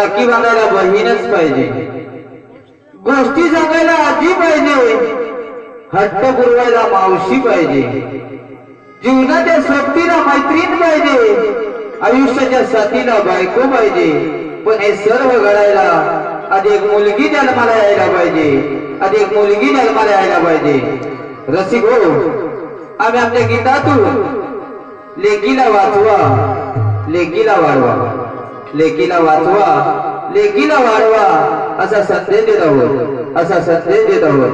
राखी बांधायला बहीणच पाहिजे. गोष्टी सांगायला आजी पाहिजे. हट्ट पुरवायला मावशी पाहिजे. जीवनाच्या सोबतीला मैत्रीण पाहिजे. आयुष्याच्या साथीला बायको पाहिजे. पण हे सर्व घडायला आधी एक मुलगी जन्माला यायला पाहिजे. आधी एक मुलगी जन्माला यायला पाहिजे. रसिक हो आम्ही आमच्या गीतातून लेकीला वाचवा लेकीला वाढवा. लेकीला वाचवा लेकीला वाढवा असा संदेश देत आहोत असा संदेश देत आहोत.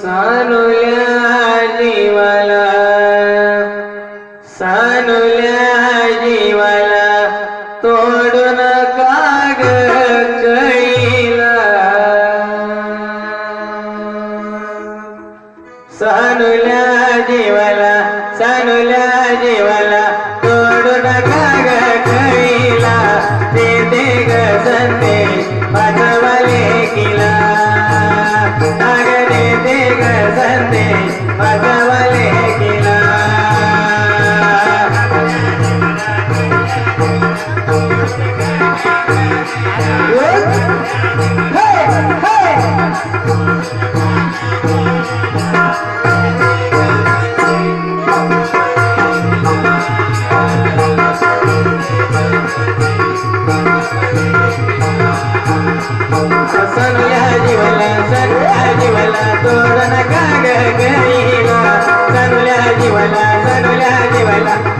सानुया जीवाला सान सानुल्या जीवाला सानुल्या जीवाला नका ग कैला ते दे ग संदेश माझा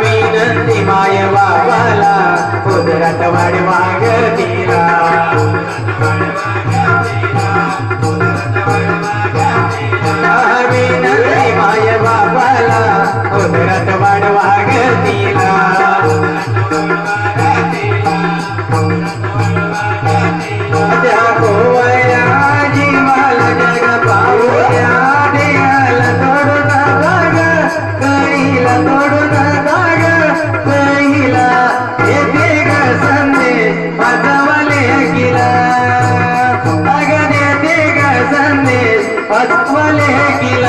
विनंती माय बाबाला कुदरत वाढ मागतीला. विनंती वाचवाले